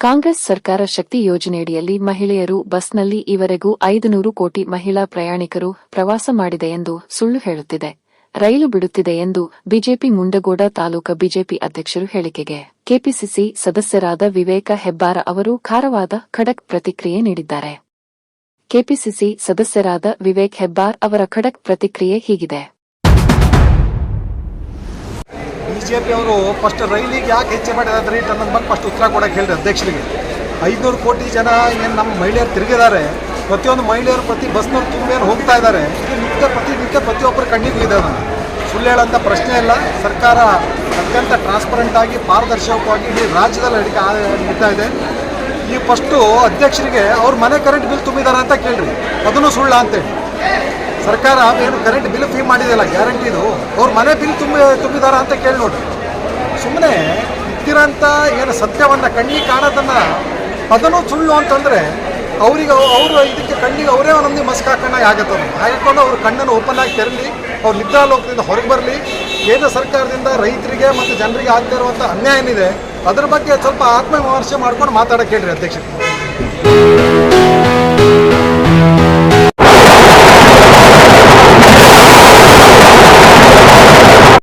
ಕಾಂಗ್ರೆಸ್ ಸರ್ಕಾರ ಶಕ್ತಿ ಯೋಜನೆಯಡಿಯಲ್ಲಿ ಮಹಿಳೆಯರು ಬಸ್ನಲ್ಲಿ ಈವರೆಗೂ ಐದು ನೂರು ಕೋಟಿ ಮಹಿಳಾ ಪ್ರಯಾಣಿಕರು ಪ್ರವಾಸ ಮಾಡಿದೆ ಎಂದು ಸುಳ್ಳು ಹೇಳುತ್ತಿದೆ. ರೈಲು ಬಿಡುತ್ತಿದೆ ಎಂದು ಬಿಜೆಪಿ ಮುಂಡಗೋಡ ತಾಲೂಕಾ ಬಿಜೆಪಿ ಅಧ್ಯಕ್ಷರು ಹೇಳಿಕೆಗೆ ಕೆಪಿಸಿಸಿ ಸದಸ್ಯರಾದ ವಿವೇಕ ಹೆಬ್ಬಾರ ಅವರು ಖಾರವಾದ ಖಡಕ್ ಪ್ರತಿಕ್ರಿಯೆ ನೀಡಿದ್ದಾರೆ. ಕೆಪಿಸಿಸಿ ಸದಸ್ಯರಾದ ವಿವೇಕ್ ಹೆಬ್ಬಾರ್ ಅವರ ಖಡಕ್ ಪ್ರತಿಕ್ರಿಯೆ ಹೀಗಿದೆ. ಬಿಜೆಪಿ ಅವರು ಫಸ್ಟ್ ರೈಲಿಗೆ ಯಾಕೆ ಹೆಚ್ಚು ಮಾಡಿದ ರೇಟ್ ಅನ್ನೋದು ಬಂದು ಫಸ್ಟ್ ಉತ್ತರ ಕೊಡಕ್ಕೆ ಹೇಳಿರಿ ಅಧ್ಯಕ್ಷರಿಗೆ. ಐದುನೂರು ಕೋಟಿ ಜನ ಏನು ನಮ್ಮ ಮಹಿಳೆಯರು ತಿರುಗಿದ್ದಾರೆ, ಪ್ರತಿಯೊಂದು ಮಹಿಳೆಯರು ಪ್ರತಿ ಬಸ್ನವ್ರು ತುಂಬೇನು ಹೋಗ್ತಾ ಇದ್ದಾರೆ. ಇದು ನಿತ್ಯ ಪ್ರತಿನಿತ್ಯ ಪ್ರತಿಯೊಬ್ಬರು ಕಣ್ಣಿಗೂ ಇದೆ ಸುಳ್ಳು ಹೇಳೋಂಥ ಪ್ರಶ್ನೆ ಇಲ್ಲ. ಸರ್ಕಾರ ಅತ್ಯಂತ ಟ್ರಾನ್ಸ್ಪರೆಂಟ್ ಆಗಿ, ಪಾರದರ್ಶಕವಾಗಿ ಇಡೀ ರಾಜ್ಯದಲ್ಲಿ ಅಡಿಕೆ ನಡೀತಾ ಇದೆ. ಈ ಫಸ್ಟು ಅಧ್ಯಕ್ಷರಿಗೆ ಅವ್ರ ಮನೆ ಕರೆಂಟ್ ಬಿಲ್ ತುಂಬಿದ್ದಾರೆ ಅಂತ ಕೇಳ್ರಿ. ಅದನ್ನು ಸುಳ್ಳ ಅಂತೇಳಿ ಸರ್ಕಾರ ಏನು ಕರೆಂಟ್ ಬಿಲ್ ಫೀ ಮಾಡಿದೆಯಲ್ಲ ಗ್ಯಾರಂಟಿದು ಅವ್ರ ಮನೆ ಬಿಲ್ ತುಂಬಿ, ತುಂಬಿದಾರ ಅಂತ ಕೇಳಿ ನೋಡ್ರಿ ಸುಮ್ಮನೆ ಇದ್ದಿರೋಂಥ ಏನು ಸತ್ಯವನ್ನು, ಕಣ್ಣಿಗೆ ಕಾಣೋದನ್ನು ಅದನ್ನು ಸುಳ್ಳು ಅಂತಂದರೆ ಅವರಿಗೆ ಅವರು ಇದಕ್ಕೆ ಕಣ್ಣಿಗೆ ಅವರೇ ಒಂದೊಂದು ಮಸ್ಕ್ ಹಾಕೊಂಡಾಗ ಆಗತ್ತೆ ಅವ್ರು. ಹಾಕೊಂಡು ಅವ್ರ ಕಣ್ಣನ್ನು ಓಪನ್ ಆಗಿ ತೆರಲಿ ನಿದ್ರಾ ಲೋಕದಿಂದ ಹೊರಗೆ ಬರಲಿ. ಕೇಂದ್ರ ಸರ್ಕಾರದಿಂದ ರೈತರಿಗೆ ಮತ್ತು ಜನರಿಗೆ ಆಗ್ತಾ ಇರುವಂಥ ಅನ್ಯಾಯ ಏನಿದೆ ಅದ್ರ ಬಗ್ಗೆ ಸ್ವಲ್ಪ ಆತ್ಮವಿಮರ್ಶೆ ಮಾಡ್ಕೊಂಡು ಮಾತಾಡೋಕೆ ಹೇಳ್ರಿ ಅಧ್ಯಕ್ಷರು.